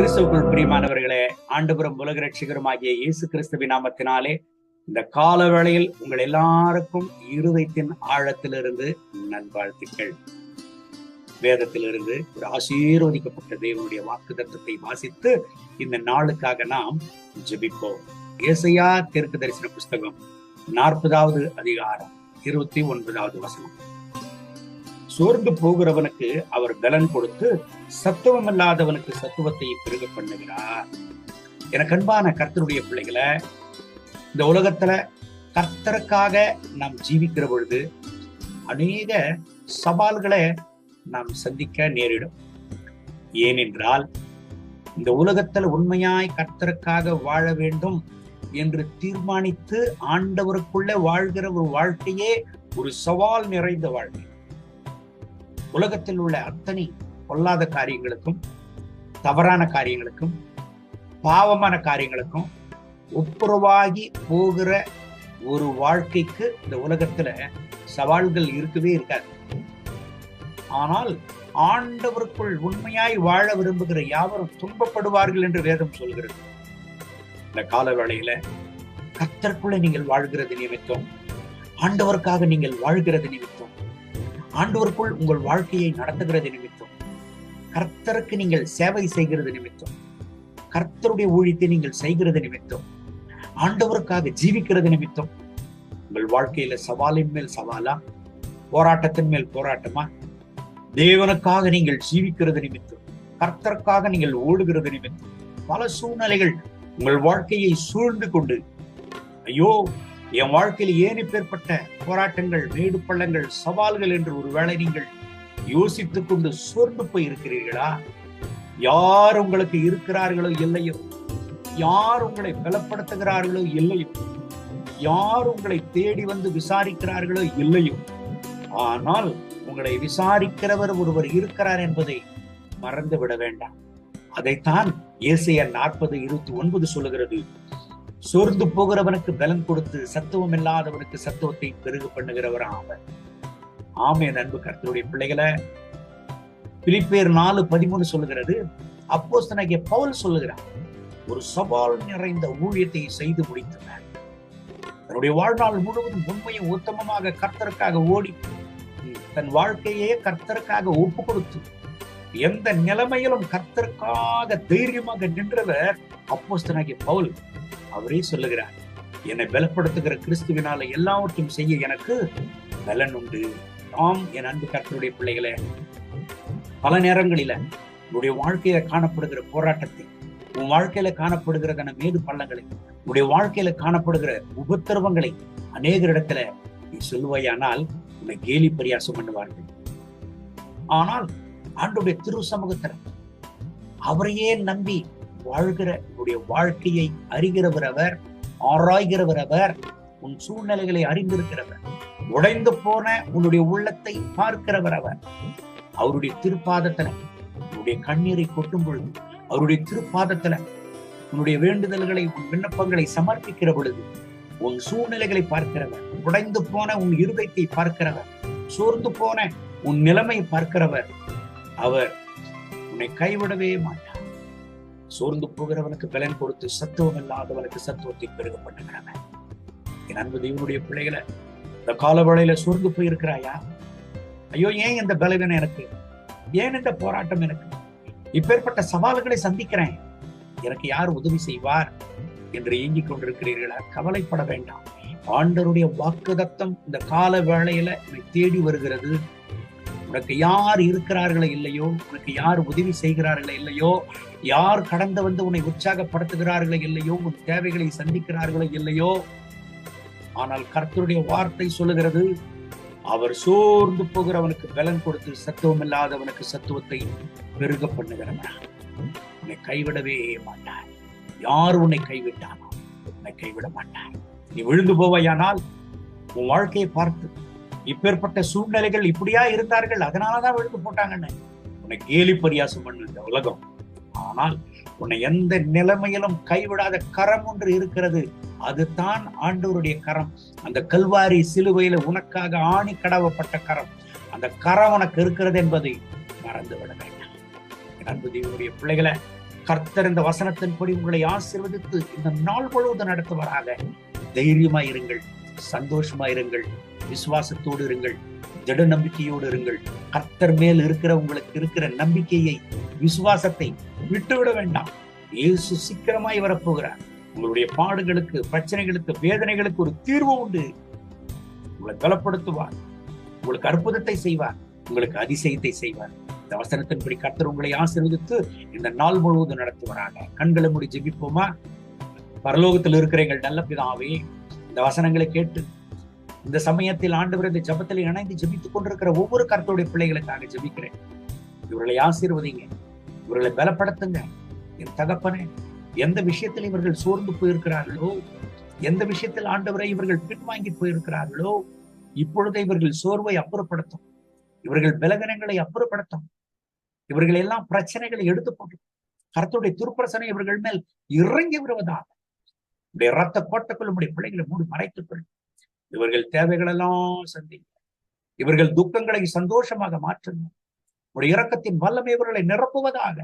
கிறிஸ்துவுக்குள் பிரியமானவர்களே ஆண்டுபுரம் உலக ரட்சிகருமாகிய இயேசு கிறிஸ்துவ நாமத்தினாலே இந்த கால வேளையில் உங்கள் எல்லாருக்கும் இருதயத்தின் ஆழத்திலிருந்து நல்வாழ்த்துக்கள். வேதத்திலிருந்து ஒரு ஆசீர்வதிக்கப்பட்ட தேவனுடைய வாக்கு தத்துவத்தை வாசித்து இந்த நாளுக்காக நாம் ஜெபிப்போம். ஏசையா தெற்கு தரிசன புஸ்தகம் நாற்பதாவது அதிகாரம் இருபத்தி ஒன்பதாவது வசனம். சோர்ந்து போகிறவனுக்கு அவர் பலன் கொடுத்து சத்துவம் இல்லாதவனுக்கு சத்துவத்தை பெருக பண்ணுகிறார். எனக்கு அன்பான கர்த்தருடைய பிள்ளைகளை இந்த உலகத்துல கர்த்தருக்காக நாம் ஜீவிக்கிற பொழுது அநேக சவால்களை நாம் சந்திக்க நேரிடும். ஏனென்றால் இந்த உலகத்துல உண்மையாய் கர்த்தருக்காக வாழ வேண்டும் என்று தீர்மானித்து ஆண்டவருக்குள்ள வாழ்கிற ஒரு வாழ்க்கையே ஒரு சவால் நிறைந்த வாழ்க்கை. உலகத்தில் உள்ள அத்தனை பொல்லாத காரியங்களுக்கும் தவறான காரியங்களுக்கும் பாவமான காரியங்களுக்கும் ஒப்புரவாகி போகிற ஒரு வாழ்க்கைக்கு இந்த உலகத்துல சவால்கள் இருக்கவே இருக்காது. ஆனால் ஆண்டவருக்குள் உண்மையாய் வாழ விரும்புகிற யாவரும் துன்பப்படுவார்கள் என்று வேதம் சொல்கிறது. இந்த கால வேளையில கத்தற்குள்ள நீங்கள் வாழ்கிறது நிமித்தம் ஆண்டவருக்காக நீங்கள் வாழ்கிறது நிமித்தம் ஆண்டவருக்குள் உங்கள் வாழ்க்கையை நடத்துகிறது நிமித்தம். கர்த்தருக்கு நீங்கள் சேவை செய்கிறது நிமித்தம். கர்த்தருடைய ஊழியத்தை நீங்கள் செய்கிறது நிமித்தம். ஆண்டவருக்காக ஜீவிக்கிறது நிமித்தம். உங்கள் வாழ்க்கையில சவாலின் மேல் சவாலா? போராட்டத்தின் மேல் போராட்டமா? தேவனுக்காக நீங்கள் ஜீவிக்கிறது நிமித்தம். கர்த்தருக்காக நீங்கள் ஓடுகிறது நிமித்தம். பல சூழ்நிலைகள் உங்கள் வாழ்க்கையை சூழ்ந்து கொண்டு ஐயோ என் வாழ்க்கையில் ஏன் இப்பேற்பட்ட போராட்டங்கள் மேடு பள்ளங்கள் சவால்கள் என்று ஒருவேளை நீங்கள் யோசித்துக் கொண்டு சோர்ந்து போய் இருக்கிறீர்களா யார் உங்களுக்கு இருக்கிறார்களோ இல்லையோ? யார் உங்களை பலப்படுத்துகிறார்களோ இல்லையோ? யார் உங்களை தேடி வந்து விசாரிக்கிறார்களோ இல்லையோ? ஆனால் உங்களை விசாரிக்கிறவர் ஒருவர் இருக்கிறார் என்பதை மறந்து விட வேண்டாம். அதைத்தான் ஏசையர் நாற்பது இருபத்தி ஒன்பது சொல்லுகிறது. சோர்ந்து போகிறவனுக்கு பலன் கொடுத்து சத்துவம் இல்லாதவனுக்கு சத்துவத்தை பெருகு பண்ணுகிறவர் ஆவர் ஆமே அன்பு கருத்தருடைய பிள்ளைகளை. பிலிப்பேர் நாலு பதிமூணு சொல்லுகிறது அப்போஸ்தனாகிய பவுல் சொல்லுகிறார் ஒரு சவால் நிறைந்த ஊழியத்தை செய்து முடித்தனர் தன்னுடைய வாழ்நாள் முழுவதும் உண்மையும் உத்தமமாக கர்த்தருக்காக ஓடி தன் வாழ்க்கையே கர்த்தருக்காக ஒப்பு கொடுத்து எந்த நிலைமையிலும் கர்த்தருக்காக தைரியமாக நின்றவர் அப்போஸ்தனாகிய பவுல். அவரே சொல்லுகிறார் என்னை பலப்படுத்துகிற கிறிஸ்துவினால எல்லாவற்றையும் செய்ய எனக்கு பலன் உண்டு. ஆம் என் அன்பு கர்த்தருடைய பிள்ளைகளே பல நேரங்களில உன்னுடைய வாழ்க்கையில காணப்படுகிற போராட்டத்தை உன் வாழ்க்கையில காணப்படுகிறதான மேடு பள்ளங்களை உன்னுடைய வாழ்க்கையில காணப்படுகிற உபத்திரவங்களை அநேக இடத்துல நீ சொல்வையானால் உன்னை கேலி பரியாசம் பண்ணுவார்கள். ஆனால் ஆண்டுடைய திரு சமூகத்துல அவரையே நம்பி வாழ்கிற உன்னுடைய வாழ்க்கையை அறிகிறவர் அவர் ஆராய்கிறவர் அவர் உன் சூழ்நிலைகளை அறிந்திருக்கிறவர் உடைந்து போன உன்னுடைய உள்ளத்தை பார்க்கிறவர் அவர். அவருடைய திருப்பாதத்துல உன்னுடைய கண்ணீரை கொட்டும் பொழுது அவருடைய திருப்பாதத்துல உன்னுடைய வேண்டுதல்களை உன் விண்ணப்பங்களை சமர்ப்பிக்கிற பொழுது உன் சூழ்நிலைகளை பார்க்கிறவர் உடைந்து போன உன் இருதயத்தை பார்க்கிறவர் சோர்ந்து போன உன் நிலைமையை பார்க்கிறவர் அவர் உன்னை கைவிடவே மாட்டார். சோர்ந்து போகிறவனுக்கு பலன் கொடுத்து சத்துவம் இல்லாதவனுக்கு சத்துவத்தை பெருக பண்ணுகிறவன் என் அன்பு தேவனுடைய பிள்ளைகளை இந்த கால வேளையில சோர்ந்து போயிருக்கிறாயா? ஐயோ ஏன் இந்த பலவீனம் எனக்கு? ஏன் இந்த போராட்டம் எனக்கு? இப்பேற்பட்ட சவால்களை சந்திக்கிறேன். எனக்கு யார் உதவி செய்வார் என்று ஏங்கிக் கொண்டிருக்கிறீர்களா? கவலைப்பட வேண்டாம். ஆண்டருடைய வாக்குதத்தம் இந்த கால வேளையில என்னை தேடி வருகிறது. உனக்கு யார் இருக்கிறார்களோ இல்லையோ உனக்கு யார் உதவி செய்கிறார்களோ இல்லையோ யார் கடந்து வந்து உன்னை உற்சாகப்படுத்துகிறார்களோ இல்லையோ உன் தேவைகளை சந்திக்கிறார்களோ இல்லையோ ஆனால் கர்த்தருடைய வார்த்தை சொல்லுகிறது அவர் சோர்ந்து போகிறவனுக்கு பலன் கொடுத்து சத்துவம் இல்லாதவனுக்கு சத்துவத்தை பெருக பண்ணுகிறவனா. உன்னை கைவிடவே மாட்டார். யார் உன்னை கைவிட்டானோ உன்னை கைவிட மாட்டார். நீ விழுந்து போவையானால் உன் வாழ்க்கையை பார்த்து இப்பேற்பட்ட சூழ்நிலைகள் இப்படியா இருந்தார்கள்? அதனாலதான் விழுந்து போட்டாங்கன்னு. உன்னை கேலி பரியாசம் பண்ணு இந்த உலகம். ஆனால் உன்னை எந்த நிலைமையிலும் கைவிடாத கரம் ஒன்று இருக்கிறது. அதுதான் ஆண்டவருடைய கரம். அந்த கல்வாரி சிலுவையில உனக்காக ஆணி கடவப்பட்ட கரம். அந்த கரம் உனக்கு இருக்கிறது என்பதை மறந்து விட வேண்டாம். அன்பு தேவனுடைய பிள்ளைகளை கர்த்தர் இந்த வசனத்தின்படி உங்களை ஆசீர்வதித்து இந்த நாள் முழுவதும் நடத்துவராக. தைரியமா இருங்கள் சந்தோஷமா இருங்கள். விசுவாசத்தோடு இருங்கள் திட நம்பிக்கையோடு இருங்கள். கர்த்தர் மேல் இருக்கிற உங்களுக்கு இருக்கிற நம்பிக்கையை விசுவாசத்தை விட்டுவிட வேண்டாம். இயேசு சீக்கிரமாய் வரப்போகிறார். உங்களுடைய பாடுகளுக்கு பிரச்சனைகளுக்கு வேதனைகளுக்கு ஒரு தீர்வு உண்டு. உங்களை பலப்படுத்துவார். உங்களுக்கு அற்புதத்தை செய்வார். உங்களுக்கு அதிசயத்தை செய்வார். இந்த வசனத்தின்படி கர்த்தர் உங்களை ஆசீர்வதித்து இந்த நாள் முழுவதும் நடத்துவாராக. கண்களை முடி ஜெபிப்போமா? பரலோகத்தில் இருக்கிற எங்கள் நல்ல பிதாவே இந்த வசனங்களை கேட்டு இந்த சமயத்தில் ஆண்டவர் இந்த ஜபத்தில் இணைந்து ஜபித்துக் கொண்டிருக்கிற ஒவ்வொரு கருத்துடைய பிள்ளைகளுக்காக ஜெபிக்கிறேன். இவர்களை ஆசீர்வதிங்க. இவர்களை பலப்படுத்துங்க. என் தகப்பனே எந்த விஷயத்தில் இவர்கள் சோர்ந்து போயிருக்கிறார்களோ எந்த விஷயத்தில் ஆண்டவரை இவர்கள் பின்வாங்கி போயிருக்கிறார்களோ இப்பொழுது இவர்கள் சோர்வை அப்புறப்படுத்தும். இவர்கள் பலகனங்களை அப்புறப்படுத்தும். இவர்கள் எல்லாம் பிரச்சனைகளை எடுத்து போட்டு கருத்துடைய துர்பிரசனை இவர்கள் மேல் இறங்கி வருவதாக. உடைய ரத்த கோட்டைக்குள் நம்முடைய பிள்ளைகளை மூடி மறைத்துக் கொள்ளும். இவர்கள் தேவைகள் எல்லாம் சந்திங்க இவர்கள் துக்கங்களை சந்தோஷமாக மாற்றுங்க உடைய இறக்கத்தின் வல்லமை இவர்களை நிரப்புவதாக.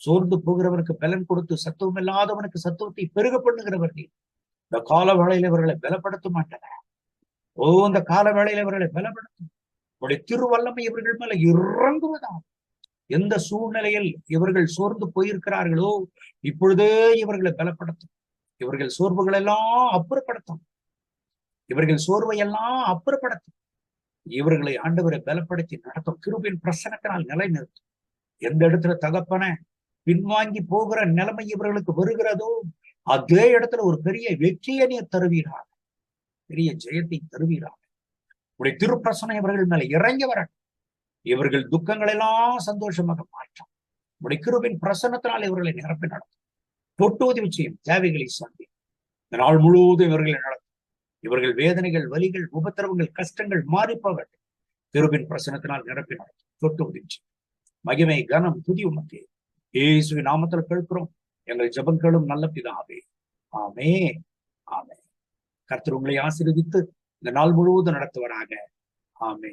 சோர்ந்து போகிறவனுக்கு பலன் கொடுத்து சத்துவம் இல்லாதவனுக்கு சத்துவத்தை பெருக பண்ணுகிறவர்கள் இந்த கால வேளையில் இவர்களை பலப்படுத்த மாட்டன ஓ இந்த கால வேளையில் இவர்களை பலப்படுத்தும். உடைய திருவல்லமை இவர்கள் மேல இறங்குவதாக எந்த சூழ்நிலையில் இவர்கள் சோர்ந்து போயிருக்கிறார்களோ இப்பொழுதே இவர்களை பலப்படுத்தும். இவர்கள் சோர்வுகள் எல்லாம் அப்புறப்படுத்தும். இவர்கள் சோர்வை எல்லாம் அப்புறப்படுத்தும் இவர்களை ஆண்டவரை பலப்படுத்தி நடத்தும். கிருபின் பிரசனத்தினால் நிலைநிறுத்தும். எந்த இடத்துல தகப்பன பின்வாங்கி போகிற நிலைமை இவர்களுக்கு வருகிறதோ அதே இடத்துல ஒரு பெரிய வெற்றியை நீர் தருவீராக. பெரிய ஜெயத்தை தருவீராக. உடைய திருப்பிரசனம் இவர்கள் மேல இறங்கி வரட்டும். இவர்கள் துக்கங்கள் எல்லாம் சந்தோஷமாக மாற்றும். உடைய கிருபின் பிரசனத்தினால் இவர்களை நிரப்பி நடத்தும். தொட்டு உதவி செய்யும் தேவைகளை சந்தி இந்த நாள் முழுவதும் இவர்களை நடத்தும். இவர்கள் வேதனைகள் வலிகள் உபத்திரவங்கள் கஷ்டங்கள் மாறிப்பவர்கள் திருவின் பிரசனத்தினால் நிரப்பினார். தொட்டு உதிச்சு மகிமை கனம் புதிய உமக்கு. இயேசுவின் நாமத்துல கேட்கிறோம். எங்கள் ஜபங்களும் நல்ல பிதாவே. ஆமே ஆமே கர்த்தர் உங்களை ஆசீர்வதித்து இந்த நாள் முழுவதும் நடத்துவராக. ஆமே